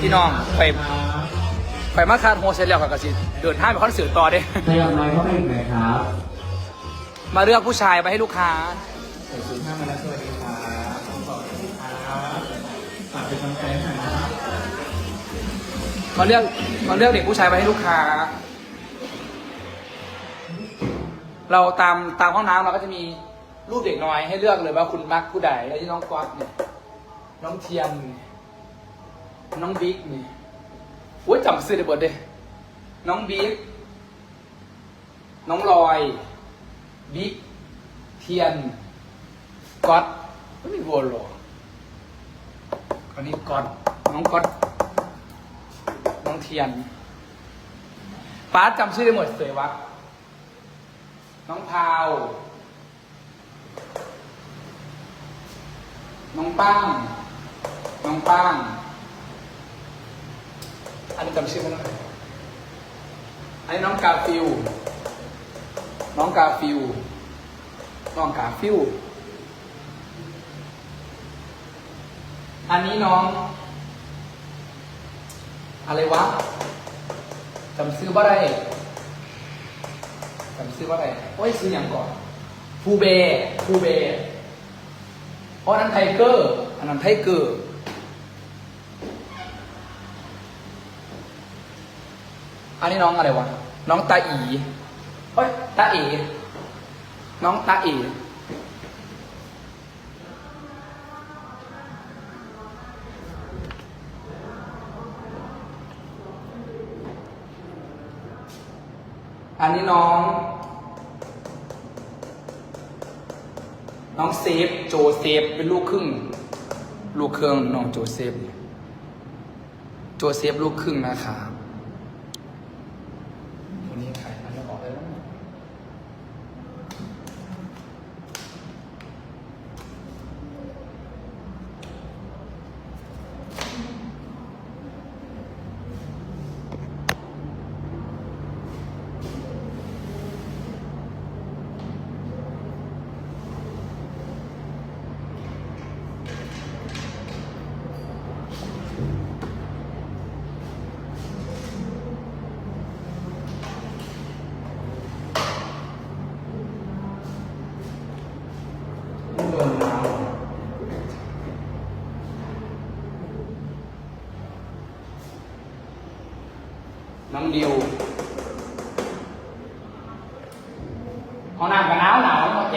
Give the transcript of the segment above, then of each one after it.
พี่น้องไปไปมาคาดโฮเสร็จแล้วกับกสิเดินทางไปคอนเสิร์ตต่อเด้ขยับไม้เข้าไปอีกหน่อยครับ มาเลือกผู้ชายไปให้ลูกค้าใส่ศูนย์ห้ามาแล้วสวัสดีครับขอบคุณครับฝากเป็นกำลังใจให้หน่อยนะครับมาเลือกมาเลือกเด็กผู้ชายไปให้ลูกค้า เราตามตามห้องน้ำเราก็จะมีรูปเด็กน้อยให้เลือกเลยว่าคุณมักผู้ใดแล้วที่น้องก๊อตเนี่ยน้องเทียนเน้องบิ๊กนี่โอ้ยจำซื้อได้หมดเลยน้องบิ๊ก น้องลอย บิ๊ก เทียนก๊อตไม่มีวนหรอกอันนี้ก๊อตน้องก๊อตน้องเทียนป้าจำชื่อได้หมดเลยวะ น้องพาว น้องป้าง น้องป้าง อันนี้จำชื่อไม่ได้อันนี้น้องกาฟิว น้องกาฟิว น้องกาฟิว อันนี้น้อง อะไรวะจำซื้อว่าไรจำซื้อว่าไรโอ้ยซื้ออย่างก่อนฟูเบฟูเบเพราะนนั้นไทเกอร์ อันนั้นไทเกอร์ อันนี้น้องอะไรวะ น้องตาอีเอ้ย ตาเอ น้องตาเอ อันนี้น้อง น้องเซฟ โจเซฟ เป็นลูกครึ่ง ลูกเครื่องน้องโจเซฟ โจเซฟลูกครึ่งนะครับ ดิวห้องน้ำกับหนาวหนาวโอเค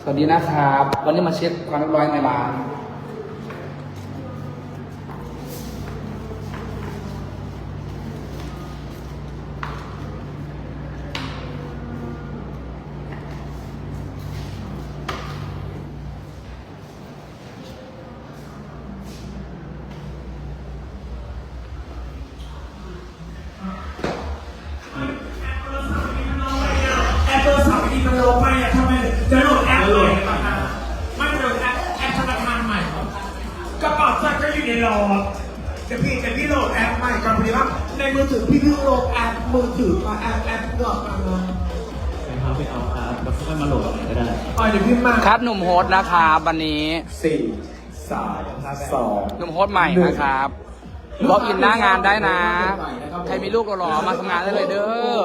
สวัสดีนะครับ วันนี้มาเช็คความเรียบร้อยในร้าน ตังค์ก็อยู่ในรอจะพี่จะพี่โหลดแอปใหม่ก่อนพอดีว่าในมือถือพี่เพิ่งโหลดแอปมือถือมาแอปแอปเงาะมาเลยไปครับไปเอาครับแล้วค่อยมาโหลดอะไรก็ได้อ๋อเดี๋ยวพี่มาครับหนุ่มโฮสต์นะครับวันนี้สี่สามสองหนุ่มโฮสต์ใหม่นะครับล็อกอินหน้างานได้นะ ใครมีลูกหล่อๆมาทำงานได้เลยเด้อ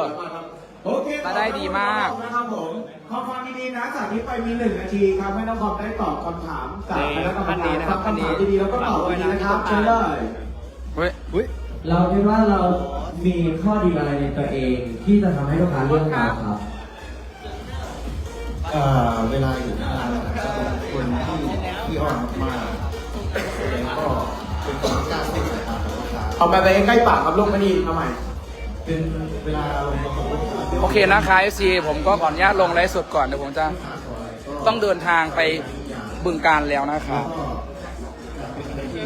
โอเคมาได้ดีมากนะครับผม ขอฟังดีๆนะจากนี้ไปมีหนึ่งนาทีครับให้น้องคอมได้ตอบคำถามจากคณะกรรมท่านนี้การนะครับคำถามดีๆแล้วก็ตอบดีๆนะครับเชิญเลยเฮ้ยเฮ้ยเราคิดว่าเรามีข้อดีอะไรในตัวเองที่จะทำให้ลูกค้าเลือกเราครับเอ่อเวลาอยู่หน้างานนะครับจะเป็นคนที่ที่อ่อนมากแล้วก็เป็นคนที่กล้าพูดสายตากับลูกค้าเอาไปไปใกล้ปากครับลูกไม่ดีเอาใหม่เป็นเวลาเราลงกับลูกค้า โอเคนะคะเอซีผมก็ขออนุญาตลงไลฟ์สดก่อนเดี๋ยวผมจะต้องเดินทางไปบึงการแล้วนะครับก็เป็นอะไรที่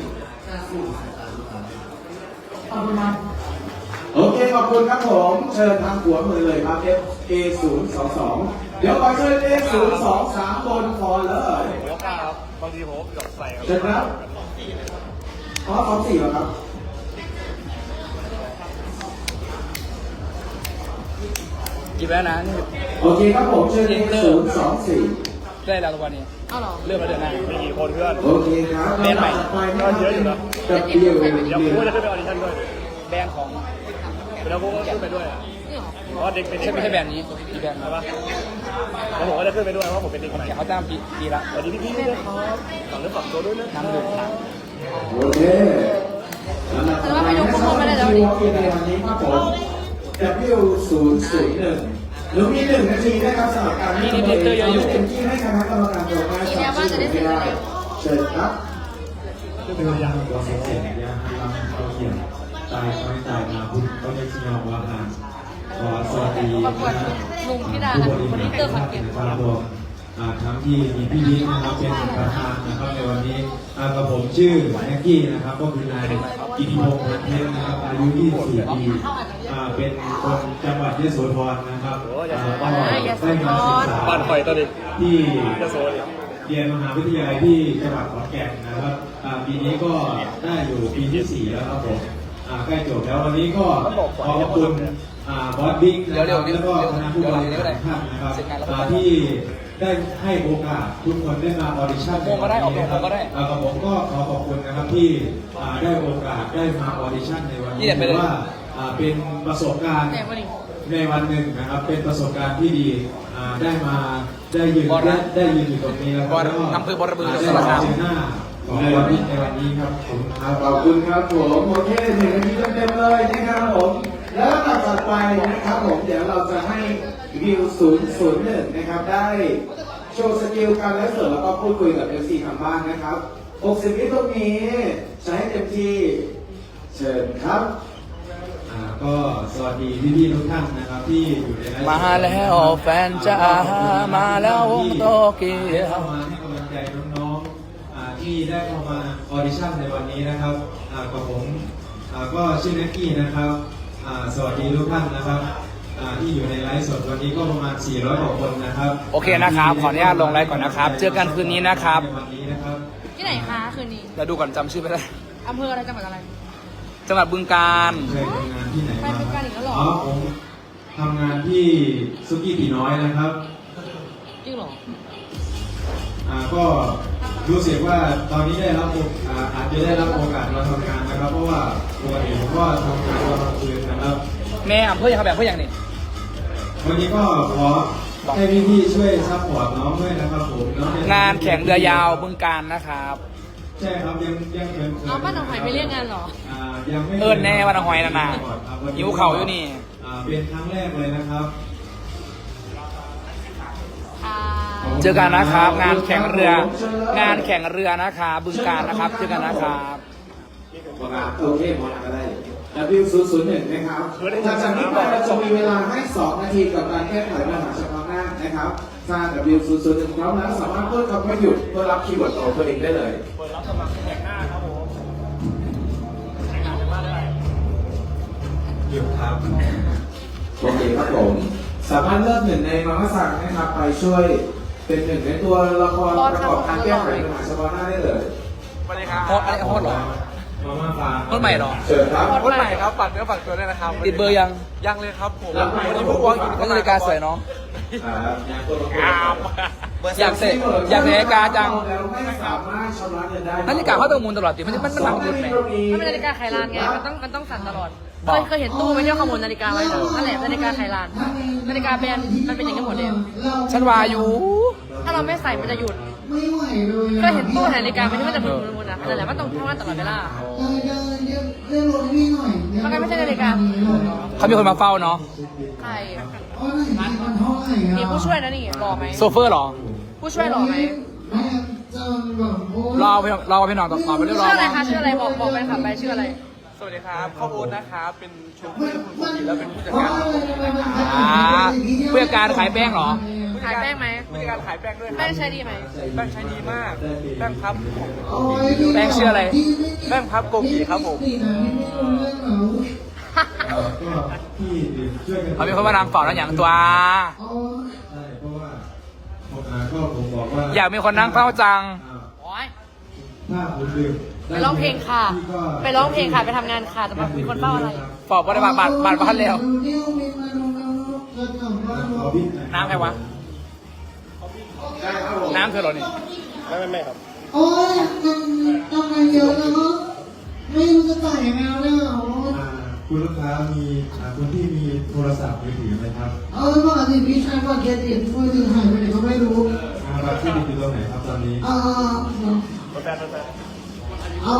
กล้าพูดสายตาลูกค้าขอบคุณครับโอเคขอบคุณครับผมเชิญทางหัวมือเลยครับ F A 0 2 2เดี๋ยวขอเชิญ A 0 2 3บนคอเลยบางทีผมใส่เชิญครับอ๋อสองสี่เหรอครับ กี่แว้นะนี่โอเคครับผมเชิญ A 0 2 4ได้แล้วทุกวันนี้เอาเหรอเริ่มมาเดือนหน้า มีกี่คนเพื่อน โอเคครับเรียนใหม่ต่อไปนะครับเป็น W เดี๋ยวกูจะขึ้นไปออดิชั่นด้วยแบรนด์ของแล้วกูก็ขึ้นไปด้วยอะนี่เหรอเพราะว่าเด็กเป็นไม่เด็กใช่ไม่ใช่แบรนด์นี้อีกแบรนด์ใช่ปะแล้วผมก็จะขึ้นไปด้วยเพราะผมเป็นเด็กใหม่เขาจ้างปีปีละสวัสดีพี่ๆด้วยครับฝากเรื่องฝากตัวด้วยนะครัน้ำดื่มบน้โอเคลำดับต่อไปนะครับที่วอล์กอินในวันนี้ครับผม W 0 0 1ห รือมีหนึ่งนาทีนะครับสำหรับการให้ตัวเองเต็มที่ให้คณะกรรมการตรวจงานจับชื่อไม่ได้เชิญครับเป็นยังก็เสร็จเสร็จยังให้เราเขาเขียนตายเขาไม่ตายมาพุ่งก็ไม่ชิยอมว่าทางขอสวัสดีประกวดลุงธิดาผู้บริคนหารนี้เตอร์ขอนแก่นครับผมอ่าทั้งที่มีพี่ลิ้นนะครับเป็นประธานนะครับในวันนี้อ่ากับผมชื่อแม็กกี้นะครับก็คือนายกิติพงษ์พันเทพนะครับอายุ 24 ปีอ่า เป็นคนจังหวัดยโสธรนะครับอ่าก็ได้มาศึกษาบ้านคอยตอนนี้ที่ จะโซนเรียนมหาวิทยาลัยที่จังหวัดขอนแก่นนะครับอ่าปีนี้ก็ได้อยู่ปีที่สี่แล้วครับผมอ่าใกล้จบแล้ววันนี้ก็ขอบคุณอ่าบอสบิ๊กนะครับแล้วก็คณะผู้บริหารทุกท่านนะครับอ่าที่ได้ให้โอกาสทุกคนได้มาออดิชั่นำโมงก็ได้ออกโมงก็ได้อ่ากับผมก็ขอขอบคุณนะครับที่อ่าได้โอกาสได้มาออดิชั่นในวันนี่นี้เด็ดไปเลยถือว่า อ่าเป็นประสบการณ์แต่วันนี้ในวันหนึ่งนะครับ เป็นประสบการณ์ที่ดีอ่าได้มาได้ยืนบอลได้นะได้ยืนอยู่ตรงนี้แล้วบอลแล้วก็อำเภอบอระบือได้สารคามเจอหน้าของในวันนี้ในวันนี้ครับผมครับขอบคุณครับผมโอเคหนึ่งนาทีเต็มๆเลยนะครับผม แล้วลำดับต่อไปนะครับผมเดี๋ยวเราจะให้วิว001 นะครับได้โชว์สกิลการไลฟ์สดแล้วก็พูดคุยกับ MC ทางบ้านนะครับ 60วิตรงนี้ใช้ให้เต็มที่ เชิญครับอ่า ก็สวัสดีพี่ๆทุกท่านนะครับที่อยู่ในไลฟ์สดมาแล้วแฟนจ๋ามาแล้ววงโตเกียวเข้ามาให้กำลังใจน้องๆอ่าที่ได้เข้ามาออดิชั่นในวันนี้นะครับอ่ากับผมอ่าก็ชื่อแน็กกี้นะครับอ่าสวัสดีทุกท่านนะครับอ่าที่อยู่ในไลฟ์สดวันนี้ก็ประมาณ 400กว่าคนนะครับ โอเคนะครับ ขออนุญาตลงไลฟ์ก่อนนะครับ เจอกันคืนนี้นะครับในวันนี้นะครับ ที่ไหนคะคืนนี้เดี๋ยวดูก่อนจำชื่อไม่ได้อำเภออะไรจังหวัดอะไร จังหวัดบึงการเคยทำงานที่ไหนไปมาเป็นการอีกแล้วเหรออ๋อผมทำงานที่ซุกี้ตีน้อยนะครับ จริงเหรอ อ่าก็รู้สึกว่าตอนนี้ได้รับโอกอ่าอาจจะได้รับโอกาสมาทำงานนะครับ เพราะว่าปกติผมก็ทำงานตอนกลางคืนนะครับ แม่อำเภอยังครับแบบเพื่ออย่างนี้วันนี้ก็ขอให้พี่ๆช่วยซัพพอร์ตน้องด้วยนะครับผมน้องเยงานแข่งเรือยาวบึงการนะครับ ใช่ครับยังยังเขินๆเอาบ้านหนองหอยไปเรียกงานเหรออ่ายังไม่เอิ้นแน่ว่าหนองหอยน่ะนะครับวันนี้หิวเข่าอยู่นี่อ่าเป็นครั้งแรกเลยนะครับอ่าเจอกันนะครับ งานแข่งเรือ งานแข่งเรือนะครับบึงการนะครับ เจอกันนะครับ ประกาศโอเคหมดก็ได้ W001 นะครับหลังจากนี้ไปเราจะมีเวลาให้ 2 นาทีกับการแก้ไขปัญหาเฉพาะห น้านะครับถ้า W001 พร้อมแล้วสามารถเพิ่มคำว่าหยุดเพื่อรับคีย์เวิร์ดของตัวเองได้เลยเปิดรับสมัครแต่งหน้าครับผมแต่งหน้าเป็นบ้านได้หยุดครับโอเคครับผมสามารถเลือกหนึ่งในมาม่าสั่งนะครับไปช่วยเป็นหนึ่งในตัวละครประกอบการแก้ไขปัญหาเฉพาะหน้าได้เลยสวัสดีครับฮอตอะไรฮอตเหรอมาม่าปลาฮอตใหม่เหรอเชิญครับคนใหม่ครับฝากเนื้อฝากตัวด้วยนะครับติดเบอร์ยังยังเลยครับผมรับไหมวันนี้พวกวอล์กอินนาฬิกาสวยเนาะ ครับงานตัวละครอยากเสร็จอยากเสร็จนาฬิกาจัง แล้วไม่สามารถชำระเงินได้นาฬิกาเขาต้องมูลตลอดติมันมันมันหนักหมุดไหม มันเป็นนาฬิกาไขลานไง มันต้องมันต้องสั่นตลอดบอเคกยเคยเห็นตู้ไปเที่ยวขโมยนาฬิกาไว้เหรอนั่นแหละนาฬิกาไขลาน นาฬิกาแบรนด์มันเป็นอย่างนี้หมดเลย ฉันวาอยู่ ถ้าเราไม่ใส่มันจะหยุด เคยเห็นตู้นาฬิกาไหมที่มันจะหมุนหมุนๆๆนะนั่นแหละมันต้องทำงานตลอดเวลามันก็ไม่ใช่นาฬิกาเขามีคนมาเฝ้าเนาะใครมีผู้ช่วยนะนี่รอไหมโซเฟอร์เหรอ ผู้ช่วยรอไหมรอไปรอไปพี่น้องต่อต่อไปเรื่อยๆชื่ออะไรคะชื่ออะไรบอกบอกไปค่ะไปชื่ออะไรสวัสดีครับข้าวโอ๊ตนะครับ เป็นโชว์เพื่อนคุณผู้หญิงแล้วเป็นผู้จัดการของผมนะครับอ่าเพื่อการขายแป้งเหรอ ขายแป้งไหม ผู้จัดการขายแป้งด้วยคแป้รับงใช้ดีไหม แป้งใช้ดีมาก แป้งพับแป้งชื่ออะไร แป้งพับโกกีครับผมก็ที่ช่วยกันเขามีคนมานำเฝ้าแล้วอย่างตัวใช่เพราะว่าผมอ่าก็ผมบอกว่าอยากมีคนนั่งเฝ้าจังอ่าโอ้ยถ้าคุณดื่มไปร้องเพลงค่ะ ไปร้องเพลงค่ะ ไปทำงานค่ะ แต่มามีคนเฝ้าอะไรปอบว่าได้บาทบาทบาทบ้านแล้วขอพี่หอยน้ำใครวะได้ครับผม น้ำเธอเหรอนี่ไม่ไม่ไม่ครับ โอ้ยมันทำงานเยอะแล้วก็ไม่รู้จะจ่ายยังไงแล้วเนี่ยโอ้ยอ่าคุณลูกค้ามีอ่าคุณที่มีโทรศัพท์มือถือไหมครับเออปกติพี่ชายบัตรเครดิตมือถือหายไปไหนก็ไม่รู้ อ่าบัตรเครดิตอยู่ตรงไหนครับตอนนี้ เออรถแฟนรถแฟนเอา